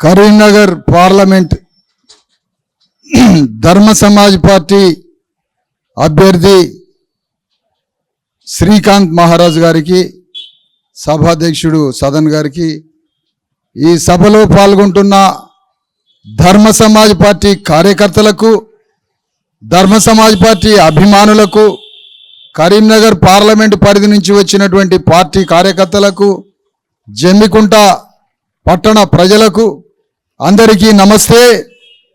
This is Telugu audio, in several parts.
కరీంనగర్ పార్లమెంట్ ధర్మ సమాజ్ పార్టీ అభ్యర్థి శ్రీకాంత్ మహారాజ్ గారికి సభాధ్యక్షుడు సదన్ గారికి ఈ సభలో పాల్గొంటున్న ధర్మ సమాజ్ పార్టీ కార్యకర్తలకు ధర్మ సమాజ్ పార్టీ అభిమానులకు కరీంనగర్ పార్లమెంటు పరిధి నుంచి వచ్చినటువంటి పార్టీ కార్యకర్తలకు జమ్మికుంట పట్టణ ప్రజలకు అందరికీ నమస్తే.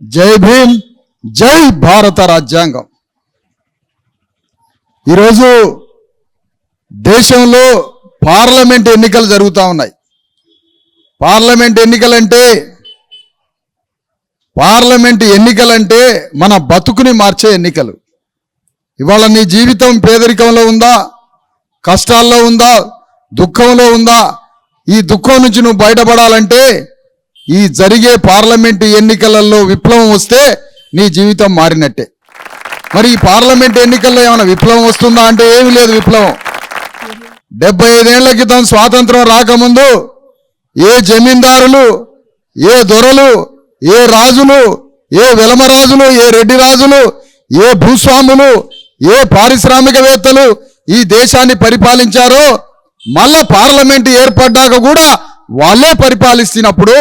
జై భీమ్ జై భారత రాజ్యాంగం. ఈరోజు దేశంలో పార్లమెంట్ ఎన్నికలు జరుగుతూ ఉన్నాయి. పార్లమెంట్ ఎన్నికలంటే పార్లమెంట్ ఎన్నికలంటే మన బతుకుని మార్చే ఎన్నికలు. ఇవాళ నీ జీవితం పేదరికంలో ఉందా? కష్టాల్లో ఉందా? దుఃఖంలో ఉందా? ఈ దుఃఖం నుంచి నువ్వు బయటపడాలంటే ఈ జరిగే పార్లమెంట్ ఎన్నికలలో విప్లవం వస్తే నీ జీవితం మారినట్టే. మరి ఈ పార్లమెంట్ ఎన్నికల్లో ఏమైనా విప్లవం వస్తుందా అంటే ఏమీ లేదు విప్లవం. డెబ్బై ఐదేళ్ళ క్రితం స్వాతంత్రం రాకముందు ఏ జమీందారులు ఏ దొరలు ఏ రాజులు ఏ వెలమరాజులు ఏ రెడ్డి రాజులు ఏ భూస్వాములు ఏ పారిశ్రామికవేత్తలు ఈ దేశాన్ని పరిపాలించారో మళ్ళా పార్లమెంట్ ఏర్పడ్డాక కూడా వాళ్ళే పరిపాలిస్తున్నప్పుడు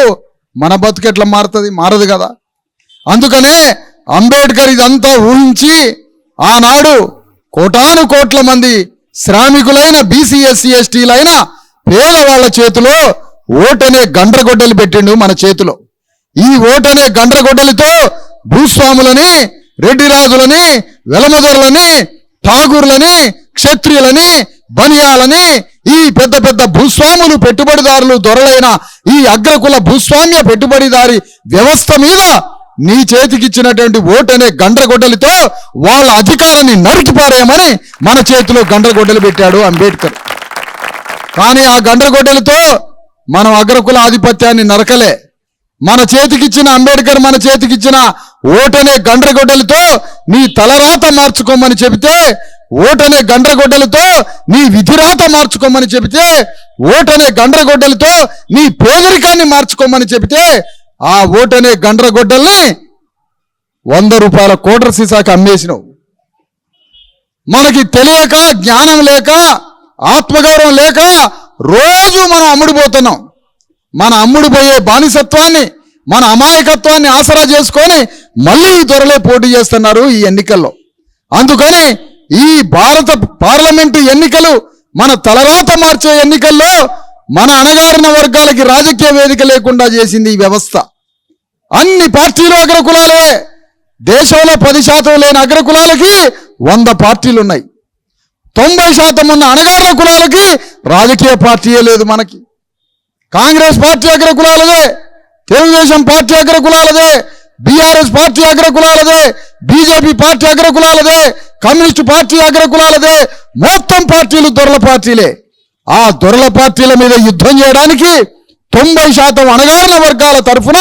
మన బతుకు ఎట్లా మారుతుంది? మారదు కదా. అందుకనే అంబేద్కర్ ఇదంతా ఊహించి ఆనాడు కోటాను కోట్ల మంది శ్రామికులైన బీసీ ఎస్సీ ఎస్టీలైన పేదవాళ్ళ చేతిలో ఓటనే గండ్రగొడ్డలి పెట్టిండు మన చేతిలో. ఈ ఓటనే గండ్రగొడ్డలితో భూస్వాములని రెడ్డిరాజులని వెలమదొరలని ఠాగూర్లని క్షత్రియులని బనియాలని ఈ పెద్ద పెద్ద భూస్వాములు పెట్టుబడిదారులు దొరలైన ఈ అగ్రకుల భూస్వామ్య పెట్టుబడిదారి వ్యవస్థ మీద నీ చేతికిచ్చినటువంటి ఓటు అనే గండ్రగొడ్డలితో వాళ్ళ అధికారాన్ని నరికిపారేయమని మన చేతిలో గండ్రగొడ్డలు పెట్టాడు అంబేద్కర్. కానీ ఆ గండ్రగొడ్డలతో మనం అగ్రకుల ఆధిపత్యాన్ని నరకలే. మన చేతికిచ్చిన అంబేద్కర్ మన చేతికిచ్చిన ఓటనే గండ్రగొడ్డలతో నీ తలరాత మార్చుకోమని చెబితే ఓటనే గండ్రగొడ్డలతో నీ విధిరాత మార్చుకోమని చెబితే ఓటనే గండ్రగొడ్డలతో నీ పేదరికాన్ని మార్చుకోమని చెబితే ఆ ఓటనే గండ్రగొడ్డల్ని వంద రూపాయల కోట్ర సీసాకి అమ్మేసినావు. మనకి తెలియక జ్ఞానం లేక ఆత్మగౌరవం లేక రోజు మనం అమ్ముడుపోతున్నాం. మన అమ్ముడుపోయే బానిసత్వాన్ని మన అమాయకత్వాన్ని ఆసరా చేసుకొని మళ్ళీ త్వరలో దొరలే పోటీ చేస్తున్నారు ఈ ఎన్నికల్లో. అందుకని ఈ భారత పార్లమెంటు ఎన్నికలు మన తలరాత మార్చే ఎన్నికల్లో మన అణగారిన వర్గాలకి రాజకీయ వేదిక లేకుండా చేసింది ఈ వ్యవస్థ. అన్ని పార్టీలు అగ్రకులాలే దేశంలో పది శాతం లేని అగ్రకులాలకి వంద పార్టీలు ఉన్నాయి తొంభై శాతం ఉన్న అణగారిన కులాలకి రాజకీయ పార్టీయే లేదు మనకి. కాంగ్రెస్ పార్టీ అగ్రకులాలదే తెలుగుదేశం పార్టీ అగ్రకులాలదే బీఆర్ఎస్ పార్టీ అగ్రకులాలదే బీజేపీ పార్టీ అగ్రకులాలదే కమ్యూనిస్టు పార్టీ అగ్రకులాలదే మొత్తం పార్టీలు దొరల పార్టీలే. ఆ దొరల పార్టీల మీద యుద్ధం చేయడానికి తొంభై శాతం అణగారిన వర్గాల తరఫున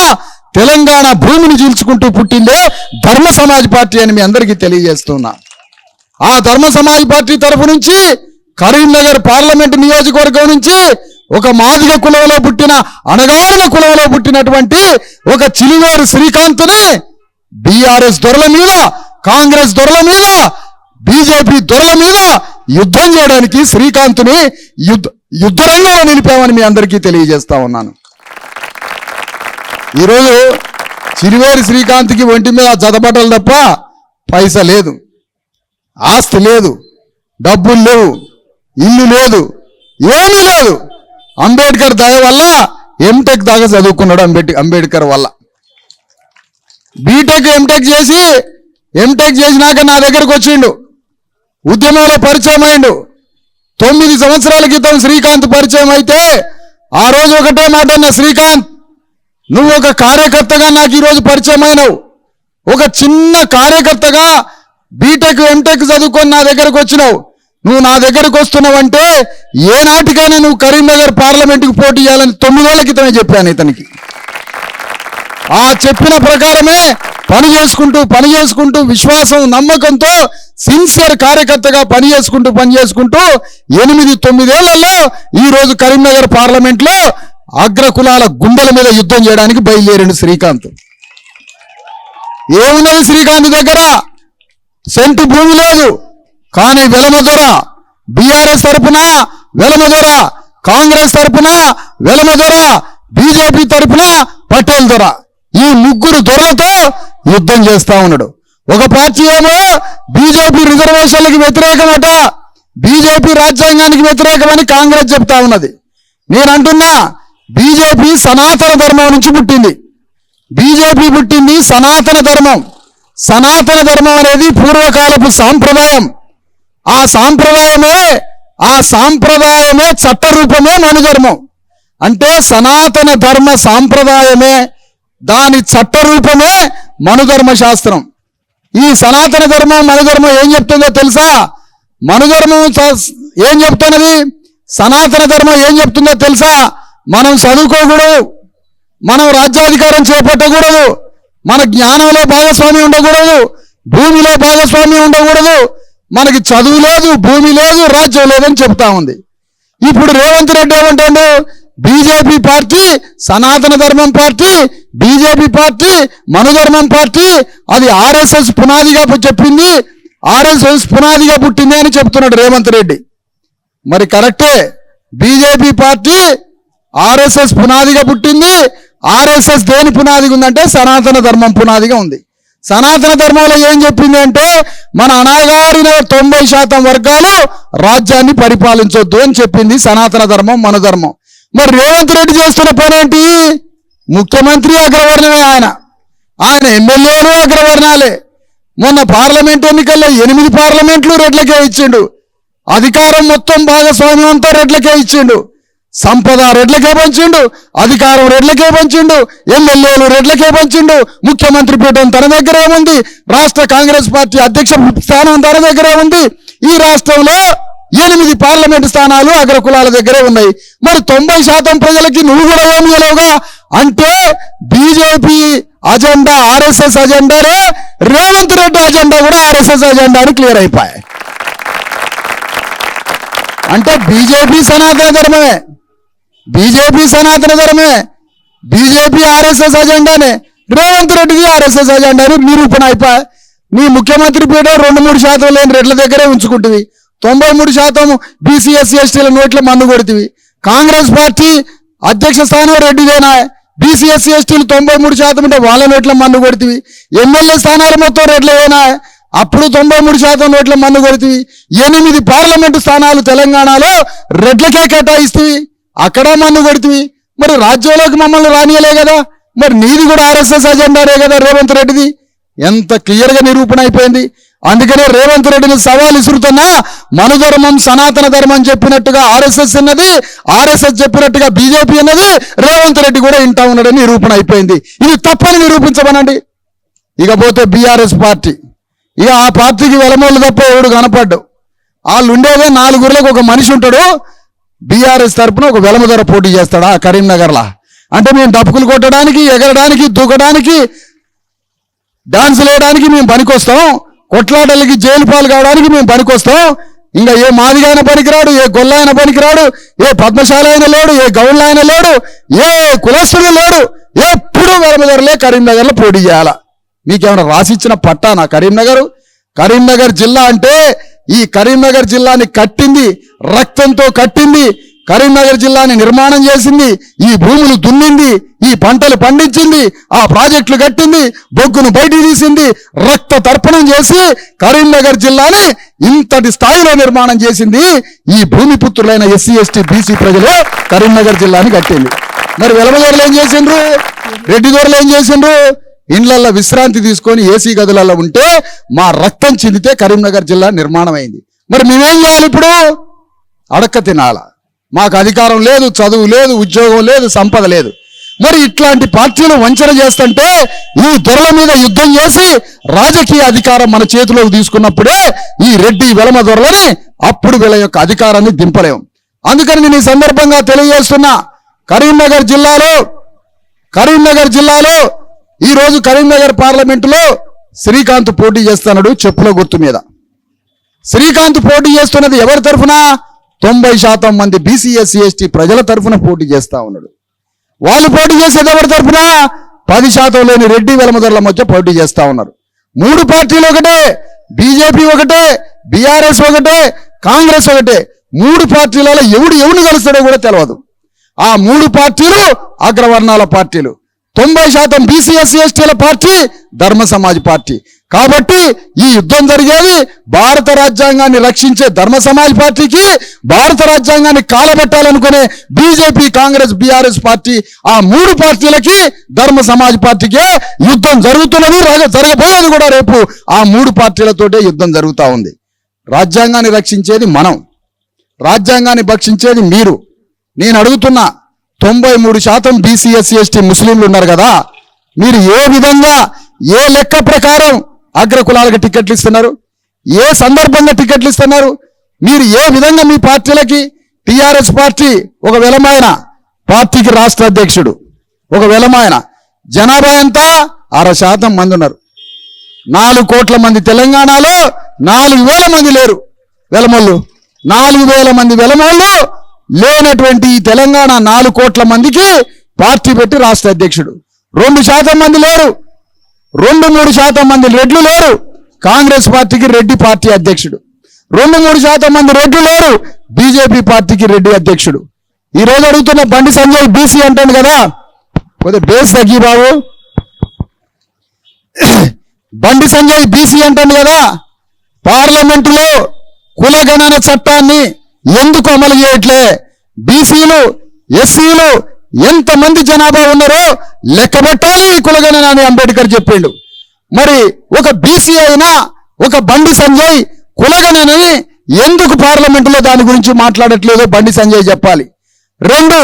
తెలంగాణ భూమిని చీల్చుకుంటూ పుట్టిందే ధర్మ సమాజ్ పార్టీ అని మీ అందరికీ తెలియజేస్తున్నా. ఆ ధర్మ సమాజ్ పార్టీ తరఫు నుంచి కరీంనగర్ పార్లమెంట్ నియోజకవర్గం నుంచి ఒక మాదిగ కులంలో పుట్టిన అణగారిన కులంలో పుట్టినటువంటి ఒక చిలివేరు శ్రీకాంత్ని బీఆర్ఎస్ దొరల మీద కాంగ్రెస్ దొరల మీద బీజేపీ దొరల మీద యుద్ధం చేయడానికి శ్రీకాంత్ని యుద్ధ యుద్ధరంగంలో నిలిపామని మీ అందరికీ తెలియజేస్తా ఉన్నాను. ఈరోజు చిరివారి శ్రీకాంత్కి ఒంటి మీద జతబట్టలు తప్ప పైస లేదు. ఆస్తి లేదు. డబ్బులు లేవు. ఇల్లు లేదు. ఏమీ లేదు. అంబేద్కర్ దయ వల్ల ఎంటెక్ దాకా చదువుకున్నాడు అంబేడ్ అంబేద్కర్ వల్ల. బీటెక్ ఎంటెక్ చేసి ఎంటెక్ చేసినాక నా దగ్గరకు వచ్చిండు. ఉద్యమంలో పరిచయం అయిండు. తొమ్మిది సంవత్సరాల క్రితం శ్రీకాంత్ పరిచయం అయితే ఆ రోజు ఒకటే మాట అన్న శ్రీకాంత్ నువ్వు ఒక కార్యకర్తగా నాకు ఈరోజు పరిచయం అయినావు. ఒక చిన్న కార్యకర్తగా బీటెక్ ఎంటెక్ చదువుకొని నా దగ్గరకు వచ్చినావు. నువ్వు నా దగ్గరకు వస్తున్నావంటే ఏనాటికైనా నువ్వు కరీంనగర్ పార్లమెంటుకు పోటీ చేయాలని తొమ్మిదేళ్ళ క్రితమే చెప్పాను ఇతనికి. ఆ చెప్పిన ప్రకారమే పని చేసుకుంటూ పని చేసుకుంటూ విశ్వాసం నమ్మకంతో సిన్సియర్ కార్యకర్తగా పని చేసుకుంటూ పని చేసుకుంటూ ఎనిమిది తొమ్మిదేళ్ళలో ఈరోజు కరీంనగర్ పార్లమెంట్లో అగ్రకులాల గుండెల మీద యుద్ధం చేయడానికి బయలుదేరిండు శ్రీకాంత్. ఏమున్నది శ్రీకాంత్ దగ్గర? సెంటు భూమి లేదు. కానీ వెలమదొర బీఆర్ఎస్ తరపున వెలమదొర కాంగ్రెస్ తరపున వెలమదొర బీజేపీ తరపున పటేల్ దొర. ఈ ముగ్గురు దొరలతో యుద్ధం చేస్తా ఉన్నాడు. ఒక పార్టీ ఏమో బీజేపీ రిజర్వేషన్లకు వ్యతిరేకమట. బీజేపీ రాజ్యాంగానికి వ్యతిరేకమని కాంగ్రెస్ చెప్తా ఉన్నది. నేను అంటున్నా బీజేపీ సనాతన ధర్మం నుంచి పుట్టింది. బీజేపీ పుట్టింది సనాతన ధర్మం. సనాతన ధర్మం అనేది పూర్వకాలపు సాంప్రదాయం. ఆ సాంప్రదాయమే ఆ సాంప్రదాయమే చట్టరూపమే మనుధర్మం. అంటే సనాతన ధర్మ సాంప్రదాయమే దాని చట్టరూపమే మనుధర్మ శాస్త్రం ఈ సనాతన ధర్మం మనుధర్మం ఏం చెప్తుందో తెలుసా? మనుధర్మం ఏం చెప్తున్నది? సనాతన ధర్మం ఏం చెప్తుందో తెలుసా? మనం చదువుకోకూడదు. మనం రాజ్యాధికారం చేపట్టకూడదు. మన జ్ఞానంలో భాగస్వామి ఉండకూడదు. భూమిలో భాగస్వామి ఉండకూడదు. మనకి చదువు లేదు భూమి లేదు రాజ్యం లేదని చెప్తా ఉంది. ఇప్పుడు రేవంత్ రెడ్డి ఏమంటాడు? బీజేపీ పార్టీ సనాతన ధర్మం పార్టీ బీజేపీ పార్టీ మనుధర్మం పార్టీ అది ఆర్ఎస్ఎస్ పునాదిగా చెప్పింది ఆర్ఎస్ఎస్ పునాదిగా పుట్టింది అని చెప్తున్నాడు రేవంత్ రెడ్డి. మరి కరెక్టే బీజేపీ పార్టీ ఆర్ఎస్ఎస్ పునాదిగా పుట్టింది ఆర్ఎస్ఎస్ దేని పునాదిగా ఉందంటే సనాతన ధర్మం పునాదిగా ఉంది. సనాతన ధర్మంలో ఏం చెప్పింది అంటే మన అనాగారిన తొంభై శాతం వర్గాలు రాజ్యాన్ని పరిపాలించొద్దు అని చెప్పింది సనాతన ధర్మం మన ధర్మం. మరి రేవంత్ రెడ్డి చేస్తున్న పని ఏంటి? ముఖ్యమంత్రి అగ్రవర్ణమే ఆయన. ఆయన ఎమ్మెల్యేలు అగ్రవర్ణాలే. మొన్న పార్లమెంట్ ఎన్నికల్లో ఎనిమిది పార్లమెంట్లు రెడ్లకే ఇచ్చిండు. అధికారం మొత్తం భాగస్వామ్యం అంతా రెడ్లకే ఇచ్చిండు. సంపద రెడ్లకే పంచిండు అధికారం రెడ్లకే పంచిండు ఎమ్మెల్యేలు రెడ్లకే పంచిండు ముఖ్యమంత్రి పీఠం తన దగ్గరే ఉంది రాష్ట్ర కాంగ్రెస్ పార్టీ అధ్యక్ష స్థానం తన దగ్గరే ఉంది. ఈ రాష్ట్రంలో ఎనిమిది పార్లమెంట్ స్థానాలు అగ్రకులాల దగ్గరే ఉన్నాయి. మరి తొంభై శాతం ప్రజలకి నువ్వు కూడా ఏమి అంటే బీజేపీ అజెండా ఆర్ఎస్ఎస్ అజెండాలే రేవంత్ రెడ్డి అజెండా కూడా ఆర్ఎస్ఎస్ అజెండా అని క్లియర్ అయిపోయాయి. అంటే బీజేపీ సనాతన ధర్మమే. బీజేపీ సనాతన ధర్మే బీజేపీ ఆర్ఎస్ఎస్ అజెండానే రేవంత్ రెడ్డిది ఆర్ఎస్ఎస్ అజెండాని నిరూపణ అయిపోయి నీ ముఖ్యమంత్రి పీఠం రెండు మూడు శాతం లేని రెడ్ల దగ్గరే ఉంచుకుంటుంది. తొంభై మూడు శాతం బీసీఎస్సీ ఎస్టీల నోట్ల మన్ను కొడుతుంది. కాంగ్రెస్ పార్టీ అధ్యక్ష స్థానం రెడ్డిదేనా? బీసీఎస్సీ ఎస్టీలు తొంభై మూడు శాతం ఉంటే వాళ్ళ నోట్ల మన్ను కొడుతుంది. ఎమ్మెల్యే స్థానాలు మొత్తం రెడ్లేదేనా అప్పుడు తొంభై మూడు శాతం నోట్ల మన్ను కొడుతుంది. ఎనిమిది పార్లమెంటు స్థానాలు తెలంగాణలో రెడ్లకే కేటాయిస్తుంది. అక్కడ మన్ను కొడుతుంది మరి రాజ్యంలోకి మమ్మల్ని రానియలే కదా. మరి నీది కూడా ఆర్ఎస్ఎస్ అజెండానే కదా రేవంత్ రెడ్డిది. ఎంత క్లియర్గా నిరూపణ అయిపోయింది. అందుకనే రేవంత్ రెడ్డిని సవాల్ ఇసురుతున్నా మనుధర్మం సనాతన ధర్మం చెప్పినట్టుగా ఆర్ఎస్ఎస్ ఉన్నది ఆర్ఎస్ఎస్ చెప్పినట్టుగా బీజేపీ ఉన్నది రేవంత్ రెడ్డి కూడా ఇంటా ఉన్నాడని నిరూపణ అయిపోయింది. ఇది తప్పని నిరూపించమనండి. ఇకపోతే బీఆర్ఎస్ పార్టీ. ఇక ఆ పార్టీకి వెలమోళ్ళు తప్ప ఎవడు కనపడ్డు. వాళ్ళు ఉండేదే నాలుగురులకు ఒక మనిషి ఉంటాడు. బీఆర్ఎస్ తరపున ఒక వెలమదొర పోటీ చేస్తాడా కరీంనగర్లో కరీంనగర్లా? అంటే మేము డప్పుకులు కొట్టడానికి ఎగరడానికి దూకడానికి డాన్స్ వేయడానికి మేము పనికొస్తాం. కొట్లాటలకి జైలు పాలు కావడానికి మేము పనికొస్తాం. ఇంకా ఏ మాదిగైన పనికిరాడు ఏ గొల్లైన పనికిరాడు ఏ పద్మశాల అయిన లేడు ఏ గౌళ్ళ అయిన లేడు ఏ కులస్తుడు లేడు ఎప్పుడు వెలమదొరలే కరీంనగర్లో పోటీ చేయాలా? మీకేమైనా రాసిచ్చిన పట్టానా కరీంనగర్? కరీంనగర్ జిల్లా అంటే ఈ కరీంనగర్ జిల్లాని కట్టింది రక్తంతో కట్టింది కరీంనగర్ జిల్లాని నిర్మాణం చేసింది ఈ భూములు దున్నింది ఈ పంటలు పండించింది ఆ ప్రాజెక్టులు కట్టింది బొగ్గును బయట తీసింది రక్త తర్పణం చేసి కరీంనగర్ జిల్లాని ఇంతటి స్థాయిలో నిర్మాణం చేసింది ఈ భూమి పుత్రులైన ఎస్సీ ఎస్టీ బీసీ ప్రజలు కరీంనగర్ జిల్లాని కట్టింది. మరి వెలమదొరలు ఏం చేసిండ్రు? రెడ్డి దొరలు ఏం చేసిండ్రు? ఇండ్లల్లో విశ్రాంతి తీసుకొని ఏసీ గదులలో ఉంటే మా రక్తం చెందితే కరీంనగర్ జిల్లా నిర్మాణం అయింది మరి మేమేం చేయాలి ఇప్పుడు? అడక్క తినాల. మాకు అధికారం లేదు చదువు లేదు ఉద్యోగం లేదు సంపద లేదు. మరి ఇట్లాంటి పార్టీలు వంచన చేస్తుంటే ఈ దొరల మీద యుద్ధం చేసి రాజకీయ అధికారం మన చేతిలోకి తీసుకున్నప్పుడే ఈ రెడ్డి వెలమ దొరలని అప్పుడు వీళ్ళ యొక్క అధికారాన్ని దింపలేం. అందుకని నేను ఈ సందర్భంగా తెలియజేస్తున్నా కరీంనగర్ జిల్లాలో కరీంనగర్ జిల్లాలో ఈరోజు కరీంనగర్ పార్లమెంటులో శ్రీకాంత్ పోటీ చేస్తున్నాడు చెప్పుల గుర్తు మీద. శ్రీకాంత్ పోటీ చేస్తున్నది ఎవరి తరఫున? తొంభై శాతం మంది బీసీ ఎస్టీ ప్రజల తరఫున పోటీ చేస్తా ఉన్నాడు. వాళ్ళు పోటీ చేసేది ఎవరి తరఫున? పది శాతం లేని రెడ్డి వెలమదొరల మధ్య పోటీ చేస్తా ఉన్నారు. మూడు పార్టీలు ఒకటే బీజేపీ ఒకటే బీఆర్ఎస్ ఒకటే కాంగ్రెస్ ఒకటే. మూడు పార్టీలలో ఎవడు ఎవడు కలుస్తాడో కూడా తెలియదు ఆ మూడు పార్టీలు అగ్రవర్ణాల పార్టీలు. తొంభై శాతం బీసీఎస్ ఎస్టీల పార్టీ ధర్మ సమాజ్ పార్టీ. కాబట్టి ఈ యుద్ధం జరిగేది భారత రాజ్యాంగాన్ని రక్షించే ధర్మ సమాజ్ పార్టీకి భారత రాజ్యాంగాన్ని కాలబెట్టాలనుకునే బీజేపీ కాంగ్రెస్ బీఆర్ఎస్ పార్టీ ఆ మూడు పార్టీలకి ధర్మ సమాజ్ పార్టీకే యుద్ధం జరుగుతున్నది జరగబోయేది కూడా రేపు ఆ మూడు పార్టీలతోటే యుద్ధం జరుగుతూ ఉంది. రాజ్యాంగాన్ని రక్షించేది మనం. రాజ్యాంగాన్ని భక్షించేది మీరు. నేను అడుగుతున్నా తొంభై మూడు శాతం బీసీఎస్సీ ఎస్టీ ముస్లింలు ఉన్నారు కదా మీరు ఏ విధంగా ఏ లెక్క ప్రకారం అగ్ర కులాలకు టికెట్లు ఇస్తున్నారు. ఏ సందర్భంగా టికెట్లు ఇస్తున్నారు? మీరు ఏ విధంగా మీ పార్టీలకి టిఆర్ఎస్ పార్టీ ఒక విలమైన పార్టీకి రాష్ట్ర అధ్యక్షుడు ఒక వెలమాయన జనాభా ఎంత? అర శాతం మంది ఉన్నారు. నాలుగు కోట్ల మంది తెలంగాణలో నాలుగు వేల మంది లేరు. వెలమల్లు. నాలుగు వేల మంది వెలమల్లు లేనటువంటి ఈ తెలంగాణ నాలుగు కోట్ల మందికి పార్టీ పెట్టి రాష్ట్ర అధ్యక్షుడు. రెండు శాతం మంది లేరు. రెండు మూడు శాతం మంది రెడ్లు లేరు. కాంగ్రెస్ పార్టీకి రెడ్డి పార్టీ అధ్యక్షుడు. రెండు మూడు శాతం మంది రెడ్లు లేరు. బీజేపీ పార్టీకి రెడ్డి అధ్యక్షుడు. ఈ రోజు అడుగుతున్న బండి సంజయ్ బీసీ అంటాను కదా? కొద్దిగా బేస్ తగ్గి బాబు. బండి సంజయ్ బీసీ అంటాను కదా? పార్లమెంటులో కులగణన చట్టాన్ని ఎందుకు అమలు చేయట్లే? బీసీలు ఎస్సీలు ఎంతమంది జనాభా ఉన్నారో లెక్కబెట్టాలి ఈ కులగణన అని అంబేద్కర్ చెప్పిండు. మరి ఒక బీసీ అయినా ఒక బండి సంజయ్ కులగణనని ఎందుకు పార్లమెంటులో దాని గురించి మాట్లాడట్లేదో బండి సంజయ్ చెప్పాలి. రెండు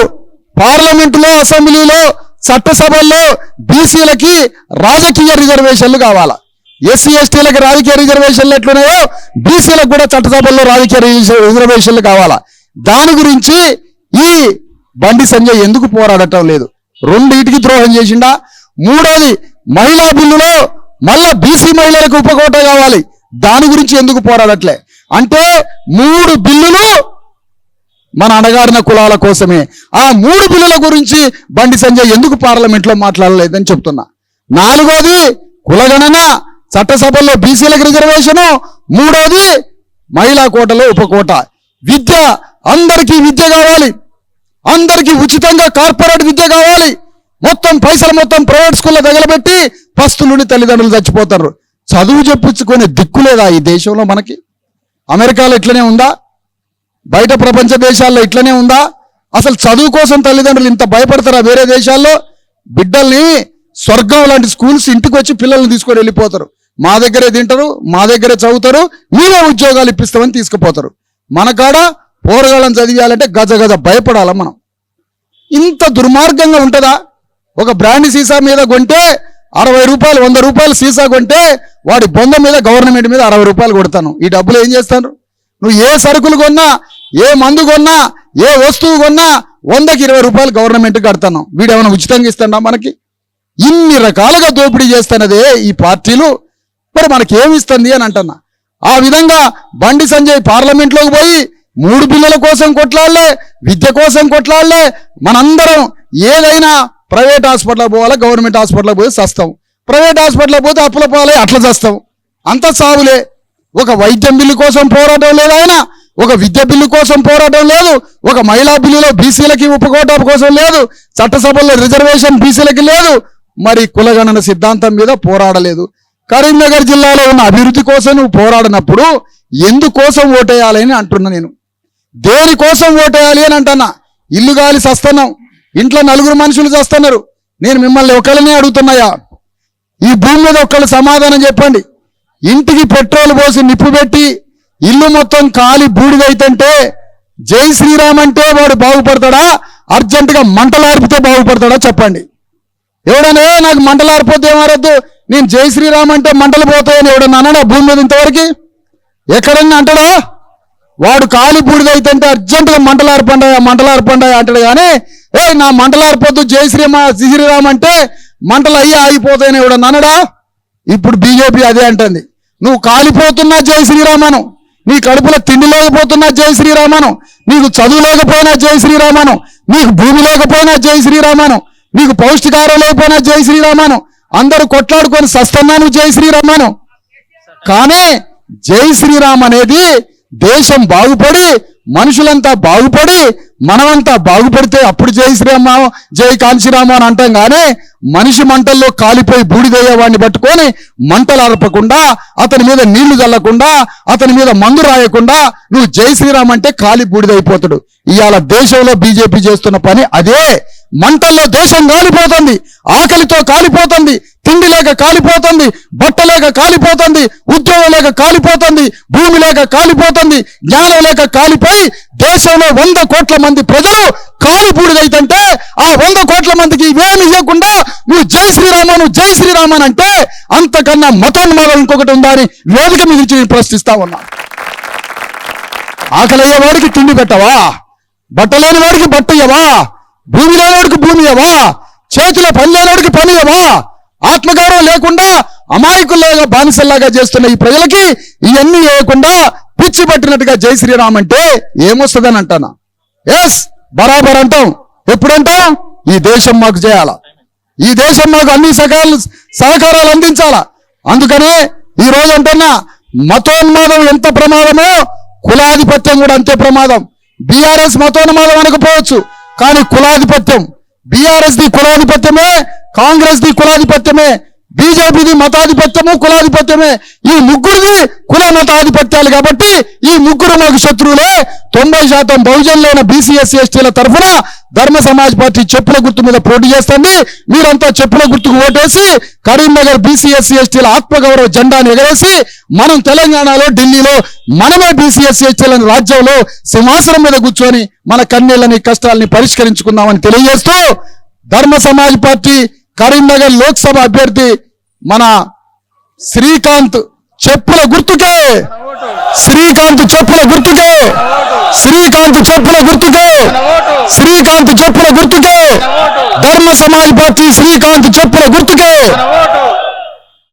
పార్లమెంటులో అసెంబ్లీలో చట్టసభల్లో బీసీలకి రాజకీయ రిజర్వేషన్లు కావాలా? ఎస్సీ ఎస్టీలకి రాజకీయ రిజర్వేషన్లు ఎట్లున్నాయో బీసీలకు కూడా చట్టసభల్లో రాజకీయ రిజర్వేషన్లు కావాలా? దాని గురించి ఈ బండి సంజయ్ ఎందుకు పోరాడటం లేదు? రెండింటికి ద్రోహం చేసిండా? మూడోది మహిళా బిల్లులో మళ్ళా బీసీ మహిళలకు ఉపకోట కావాలి. దాని గురించి ఎందుకు పోరాడట్లే? అంటే మూడు బిల్లులు మన అణగారిన కులాల కోసమే. ఆ మూడు బిల్లుల గురించి బండి సంజయ్ ఎందుకు పార్లమెంట్లో మాట్లాడలేదని చెప్తున్నా. నాలుగోది కులగణన చట్టసభల్లో బీసీలకు రిజర్వేషను. మూడోది మహిళా కోటలో ఉపకోట. విద్య అందరికీ విద్య కావాలి. అందరికీ ఉచితంగా కార్పొరేట్ విద్య కావాలి. మొత్తం పైసలు మొత్తం ప్రైవేట్ స్కూల్లో తగలబెట్టి పస్తులుని తల్లిదండ్రులు చచ్చిపోతారు. చదువు చెప్పించుకునే దిక్కు లేదా ఈ దేశంలో మనకి? అమెరికాలో ఇట్లనే ఉందా? బయట ప్రపంచ దేశాల్లో ఇట్లనే ఉందా? అసలు చదువు కోసం తల్లిదండ్రులు ఇంత భయపడతారా? వేరే దేశాల్లో బిడ్డల్ని స్వర్గం లాంటి స్కూల్స్ ఇంటికి వచ్చి పిల్లల్ని తీసుకొని వెళ్ళిపోతారు. మా దగ్గరే తింటారు మా దగ్గరే చదువుతారు మీరే ఉద్యోగాలు ఇప్పిస్తామని తీసుకుపోతారు. మన కాడ పోరగాళ్ళని చదివేయాలంటే గజ గజ భయపడాల మనం. ఇంత దుర్మార్గంగా ఉంటుందా? ఒక బ్రాండ్ సీసా మీద కొంటే అరవై రూపాయలు వంద రూపాయలు సీసా కొంటే వాడి బొంద మీద గవర్నమెంట్ మీద అరవై రూపాయలు కొడతాను. ఈ డబ్బులు ఏం చేస్తాను నువ్వు ఏ సరుకులు కొన్నా ఏ మందు కొన్నా ఏ వస్తువు కొన్నా వందకి ఇరవై రూపాయలు గవర్నమెంట్ కడతాను. వీడేమైనా ఉచితంగా ఇస్తాడా మనకి? ఇన్ని రకాలుగా దోపిడీ చేస్తున్నదే ఈ పార్టీలు. మరి మనకేమి ఇస్తుంది అని అంటున్నా. ఆ విధంగా బండి సంజయ్ పార్లమెంట్లోకి పోయి మూడు పిల్లల కోసం కొట్లాడలే విద్య కోసం కొట్లాడలే మనందరం ఏదైనా ప్రైవేట్ హాస్పిటల్ పోవాలి గవర్నమెంట్ హాస్పిటల్ పోయి చస్తాం ప్రైవేట్ హాస్పిటల్ పోతే అప్పుల పాలై అట్లా చేస్తాం అంత సాగులే ఒక వైద్యం బిల్లు కోసం పోరాటం లేదు ఆయన ఒక విద్య బిల్లు కోసం పోరాటం లేదు ఒక మహిళా బిల్లులో బీసీలకి ఉపకోట కోసం లేదు చట్టసభల్లో రిజర్వేషన్ బీసీలకి లేదు మరి కులగణన సిద్ధాంతం మీద పోరాడలేదు. కరీంనగర్ జిల్లాలో ఉన్న అభివృద్ధి కోసం నువ్వు పోరాడినప్పుడు ఎందుకోసం ఓటేయాలని అంటున్నా నేను. దేనికోసం ఓటేయాలి అని అంటున్నా? ఇల్లు గాలి సస్తున్నాం ఇంట్లో నలుగురు మనుషులు చేస్తున్నారు నేను మిమ్మల్ని ఒకళ్ళనే అడుగుతున్నాయా? ఈ భూమి మీద ఒకళ్ళు సమాధానం చెప్పండి. ఇంటికి పెట్రోల్ పోసి నిప్పు పెట్టి ఇల్లు మొత్తం కాలి బూడిదైతుంటే జై శ్రీరామ్ అంటే వాడు బాగుపడతాడా? అర్జెంటుగా మంటలార్పితే బాగుపడతాడా చెప్పండి. ఎవడనే నాకు మంటలు ఆరిపోతే ఏమారద్దు? నేను జై శ్రీరామ్ అంటే మంటలు పోతాయని ఎవడన్నా అన్నాడా భూమి మీద ఇంతవరకు? ఎక్కడన్నా అంటాడా? వాడు కాలి బూడిదైతుంటే అర్జెంటుగా మంటలు ఆర్పండాయా అంటాడు. కానీ ఏ నా మంటలారిపోద్దు జై శ్రీమా శ్రీరామ్ అంటే మంటలు అయ్యి ఆగిపోతాయని ఇవ్వడం అనడా ఇప్పుడు బీజేపీ అదే అంటుంది. నువ్వు కాలిపోతున్నా జై శ్రీరామను నీ కడుపులో తిండి లేకపోతున్నా జై శ్రీరామను నీకు చదువు లేకపోయినా జై శ్రీరామను నీకు భూమి లేకపోయినా జై శ్రీరామాను నీకు పౌష్టికారం లేకపోయినా జై శ్రీరామాను అందరూ కొట్లాడుకొని సస్తున్నాను జై శ్రీరామను. కానీ జై శ్రీరామ్ అనేది దేశం బాగుపడి మనుషులంతా బాగుపడి మనమంతా బాగుపడితే అప్పుడు జై శ్రీరామ జై కాంశీరామ అని అంటాం కానీ మనిషి మంటల్లో కాలిపోయి బూడిదయ్యేవాడిని పట్టుకొని మంటలు అరపకుండా అతని మీద నీళ్ళు చల్లకుండా అతని మీద మందు రాయకుండా నువ్వు జై శ్రీరామ్ అంటే కాలి బూడిదైపోతాడు. ఇవాళ దేశంలో బీజేపీ చేస్తున్న పని అదే. మంటల్లో దేశం కాలిపోతుంది ఆకలితో కాలిపోతుంది తిండి లేక కాలిపోతుంది బట్ట లేక కాలిపోతుంది ఉద్యోగం లేక కాలిపోతుంది భూమి లేక కాలిపోతుంది జ్ఞానం లేక కాలిపోయి దేశంలో వంద కోట్ల మంది ప్రజలు కాలిపూడిదైతంటే ఆ వంద కోట్ల మందికి ఇవేమి ఇవ్వకుండా నువ్వు జై శ్రీరామ నువ్వు జై శ్రీరామన్ అంటే అంతకన్నా మతోన్మాదం ఇంకొకటి ఉందా అని వేదిక మీద నుంచి ప్రశ్నిస్తా ఉన్నా. ఆకలయ్యే వాడికి తిండి పెట్టవా? బట్టలేని వాడికి బట్టయ్యవా భూమి లేనివాడికి భూమి ఇవ్వవా చేతిలో పని లేనివాడికి పని ఇవ్వవా ఆత్మగౌరవం లేకుండా అమాయకుల్లాగా బానిసల్లాగా చేస్తున్న ఈ ప్రజలకి ఇవన్నీ వేయకుండా పిచ్చి పట్టినట్టుగా జై శ్రీరామ్ అంటే ఏమొస్తుందని అంటానా? ఎస్ బరాబర్ అంటాం. ఎప్పుడంటాం? ఈ దేశం మాకు చేయాల? ఈ దేశం మాకు అన్ని సకాలు సహకారాలు అందించాలా? అందుకనే ఈ రోజు అంటున్నా మతోన్మాదం ఎంత ప్రమాదమో కులాధిపత్యం కూడా అంతే ప్రమాదం. బీఆర్ఎస్ మతోన్మాదం అనకపోవచ్చు కానీ కులాధిపత్యం. బీఆర్ఎస్ ది కులాధిపత్యమే కాంగ్రెస్ ది కులాధిపత్యమే బీజేపీది మతాధిపత్యము కులాధిపత్యమే. ఈ ముగ్గురిది కుల మతాధిపత్యాలు కాబట్టి ఈ ముగ్గురు మాకు శత్రువులే. తొంభై శాతం బహుజనులైన బీసీఎస్సీ ఎస్టీల తరఫున ధర్మ సమాజ్ పార్టీ చెప్పుల గుర్తు మీద పోటీ చేస్తుంది. మీరంతా చెప్పుల గుర్తుకు ఓటేసి కరీంనగర్ బీసీఎస్సీ ఎస్టీల ఆత్మగౌరవ జెండాను ఎగరేసి మనం తెలంగాణలో ఢిల్లీలో మనమే బీసీఎస్సీ ఎస్టీలను రాజ్యంలో సింహాసనం మీద కూర్చొని మన కన్నీళ్ళని కష్టాలని పరిష్కరించుకుందామని తెలియజేస్తూ ధర్మ సమాజ్ పార్టీ కరీంనగర్ లోక్సభ అభ్యర్థి మన శ్రీకాంత్ చెప్పుల గుర్తుకే. శ్రీకాంత్ చెప్పుల గుర్తుకే. శ్రీకాంత్ చెప్పుల గుర్తుకే. శ్రీకాంత్ చెప్పుల గుర్తుకే. ధర్మ సమాజ్ పార్టీ శ్రీకాంత్ చెప్పుల గుర్తుకే.